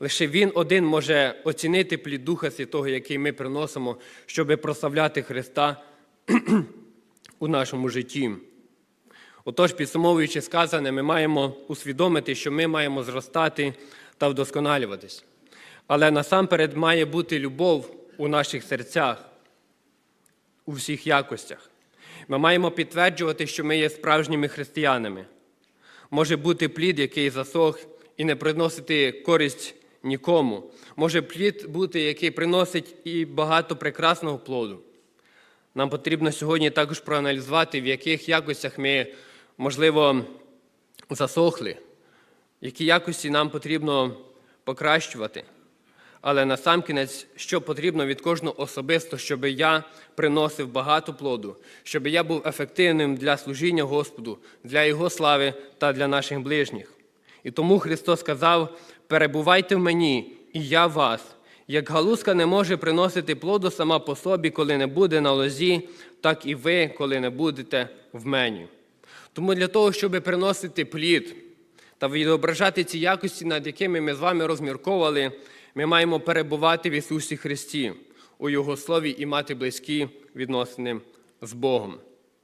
Лише Він один може оцінити плід Духа Святого, який ми приносимо, щоб прославляти Христа у нашому житті. Отож, підсумовуючи сказане, ми маємо усвідомити, що ми маємо зростати та вдосконалюватись. Але насамперед має бути любов у наших серцях, у всіх якостях. Ми маємо підтверджувати, що ми є справжніми християнами. Може бути плід, який засох і не приносити користь нікому. Може плід бути, який приносить і багато прекрасного плоду. Нам потрібно сьогодні також проаналізувати, в яких якостях ми, можливо, засохли, які якості нам потрібно покращувати. Але насамкінець, що потрібно від кожного особисто, щоб я приносив багато плоду, щоб я був ефективним для служіння Господу, для Його слави та для наших ближніх. І тому Христос сказав: перебувайте в мені, і я в вас. Як галузка не може приносити плоду сама по собі, коли не буде на лозі, так і ви, коли не будете в мені. Тому для того, щоб приносити плід та відображати ці якості, над якими ми з вами розмірковували, ми маємо перебувати в Ісусі Христі, у Його Слові і мати близькі відносини з Богом.